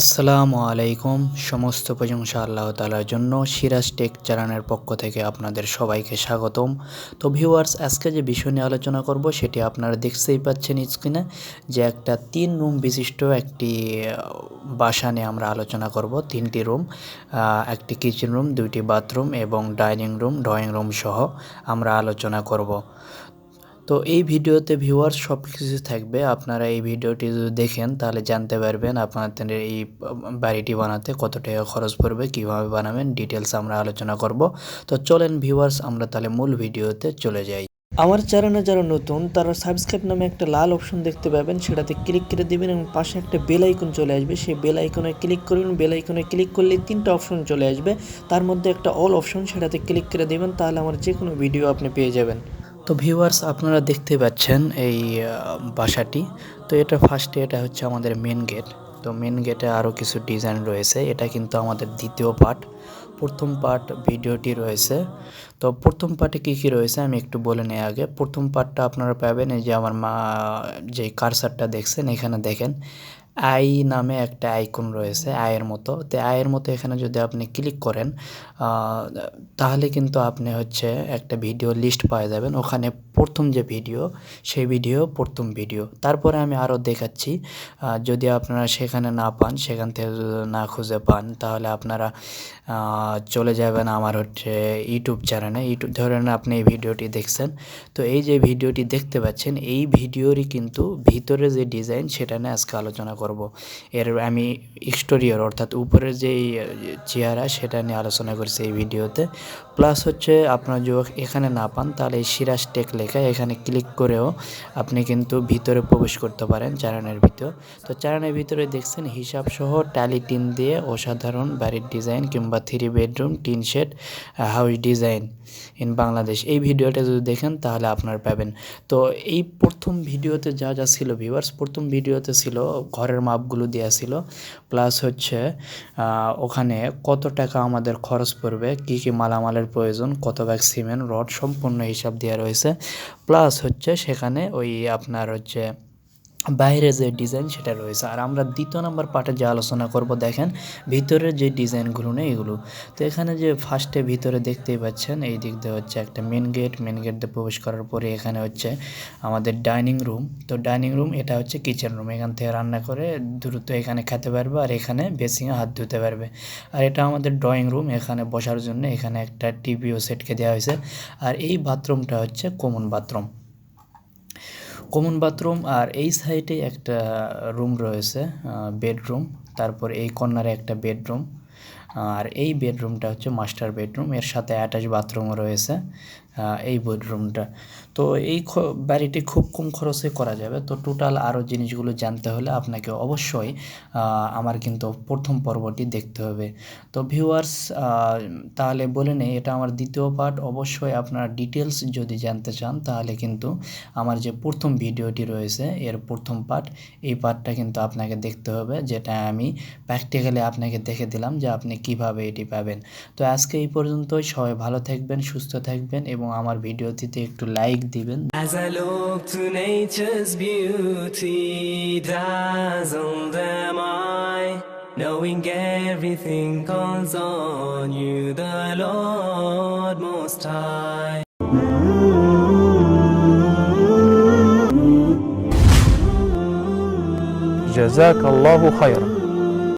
আসসালামু আলাইকুম। সমস্ত প্রশংসা আল্লাহ তালার জন্য সিরাজ টেক চ্যানেলের পক্ষ থেকে আপনাদের সবাইকে স্বাগতম। তো ভিউয়ার্স, আজকে যে বিষয় নিয়ে আলোচনা করব সেটি আপনারা দেখতেই পাচ্ছেন স্ক্রিনে যে একটা তিন রুম বিশিষ্ট একটি বাসা নিয়ে আমরা আলোচনা করব। তিনটি রুম একটি কিচেন রুম, দুইটি বাথরুম এবং ডাইনিং রুম, ড্রয়িং রুম সহ আমরা আলোচনা করব। তো এই ভিডিওতে ভিউয়ার্স সব কিছু থাকবে। আপনারা এই ভিডিওটি যদি দেখেন, তাহলে জানতে পারবেন আপনাদের এই বাড়িটি বানাতে কত টাকা খরচ পড়বে, কীভাবে বানাবেন ডিটেলস আমরা আলোচনা করব। তো চলেন ভিউয়ার্স আমরা তাহলে মূল ভিডিওতে চলে যাই। আমার চ্যানেলে যারা নতুন, তারা সাবস্ক্রাইব নামে একটা লাল অপশন দেখতে পাবেন। সেটাতে ক্লিক করে দেবেন এবং পাশে একটা বেল আইকন চলে আসবে। সেই বেল আইকনে ক্লিক করবেন বেল আইকনে ক্লিক করলে তিনটা অপশন চলে আসবে। তার মধ্যে একটা অল অপশন সেটাতে ক্লিক করে দেবেন, তাহলে আমার যে কোনো ভিডিও আপনি পেয়ে যাবেন। তো ভিউয়ার্স আপনারা দেখতে পাচ্ছেন এই বাসাটি। তো এটা ফার্স্টে এটা হচ্ছে আমাদের মেন গেট তো মেন গেটে আরও কিছু ডিজাইন রয়েছে। এটা কিন্তু আমাদের দ্বিতীয় পার্ট প্রথম পার্ট ভিডিওটি রয়েছে। তো প্রথম পার্টে কী কী রয়েছে আমি একটু বলে নিই আগে। প্রথম পার্টটা আপনারা পাবেন এই যে আমার মা যে কারসারটা দেখছেন, এখানে দেখেন। আই নামে একটা আইকন রয়েছে, আয়ের মতো। তো আয়ের মতো এখানে যদি আপনি ক্লিক করেন তাহলে কিন্তু আপনি হচ্ছে একটা ভিডিও লিস্ট পাওয়া যাবেন। ওখানে প্রথম যে ভিডিও সেই ভিডিও প্রথম ভিডিও তারপরে আমি আরও দেখাচ্ছি যদি আপনারা সেখানে না পান, সেখান থেকে না খুঁজে পান, তাহলে আপনারা চলে যাবেন আমার হচ্ছে ইউটিউব চ্যানেলে ইউটিউব ধরেন আপনি এই ভিডিওটি দেখছেন, তো এই যে ভিডিওটি দেখতে পাচ্ছেন, এই ভিডিওরই কিন্তু ভিতরে যে ডিজাইন সেটা নিয়ে আজকে আলোচনা করব। এর আমি এক্সটোরিয়র অর্থাৎ উপরের যে চেহারা সেটা নিয়ে আলোচনা করছি এই ভিডিওতে। প্লাস হচ্ছে আপনারা যদি এখানে না পান, তাহলে এই সিরাজ টেক লেখা এখানে ক্লিক করেও আপনি কিন্তু ভিতরে প্রবেশ করতে পারেন চ্যানেলের ভিতর। তো চ্যানেলের ভিতরে দেখছেন হিসাব সহ ট্যালি টিন দিয়ে অসাধারণ বাড়ির ডিজাইন কিংবা three bedroom tin shed house design in Bangladesh এই ভিডিওটা যদি দেখেন, তাহলে আপনার পাবেন। তো এই প্রথম ভিডিওতে যা যা ছিল ভিউয়ার্স প্রথম ভিডিওতে ছিল ঘরের মাপগুলো দেওয়া ছিল। প্লাস হচ্ছে ওখানে কত টাকা আমাদের খরচ পড়বে, কী কী মালামালের প্রয়োজন, কত ব্যাগ সিমেন্ট, রড সম্পূর্ণ হিসাব দেওয়া রয়েছে। প্লাস হচ্ছে সেখানে ওই আপনার হচ্ছে বাইরে যে ডিজাইন সেটা রয়েছে। আর আমরা দ্বিতীয় নাম্বার পার্টে যে আলোচনা করব, দেখেন ভিতরের যে ডিজাইনগুলো নেই এগুলো। তো এখানে যে ফার্স্টে ভিতরে দেখতেই পাচ্ছেন, এই দিক দিয়ে হচ্ছে একটা মেন গেট মেন গেট দিয়ে প্রবেশ করার পরে এখানে হচ্ছে আমাদের ডাইনিং রুম তো ডাইনিং রুম এটা হচ্ছে কিচেন রুম এখান থেকে রান্না করে দ্রুত এখানে খেতে পারবে আর এখানে বেসিংয়ে হাত ধুতে পারবে। আর এটা আমাদের ড্রয়িং রুম এখানে বসার জন্য এখানে একটা টিভিও সেটকে দেওয়া হয়েছে। আর এই বাথরুমটা হচ্ছে কমন বাথরুম কমন বাথরুম আর এই সাইডে একটা রুম রয়েছে বেডরুম তারপর এই কর্নারে একটা বেডরুম আর এই বেডরুমটা হচ্ছে মাস্টার বেডরুম, এর সাথে অ্যাটাচ বাথরুমও রয়েছে এই বেডরুমটা। তো এই বাড়িটি খুব কম খরচে করা যাবে। তো টোটাল আরও জিনিসগুলো জানতে হলে আপনাকে অবশ্যই আমার কিন্তু প্রথম পর্বটি দেখতে হবে। তো ভিউয়ার্স তাহলে বলে নেই, এটা আমার দ্বিতীয় পার্ট। অবশ্যই আপনার ডিটেলস যদি জানতে চান, তাহলে কিন্তু আমার যে প্রথম ভিডিওটি রয়েছে, এর প্রথম পার্ট, এই পার্টটা কিন্তু আপনাকে দেখতে হবে, যেটা আমি প্র্যাকটিক্যালি আপনাকে দেখে দিলাম যে আপনি কিভাবে এটি পাবেন তো আজকে এই পর্যন্তই সবাই ভালো থাকবেন সুস্থ থাকবেন এবং আমার ভিডিওটিতে একটু লাইক দিবেন As I look to nature's beauty, dazzled am I, knowing everything calls on you, the Lord Most High. جزاك الله خيرا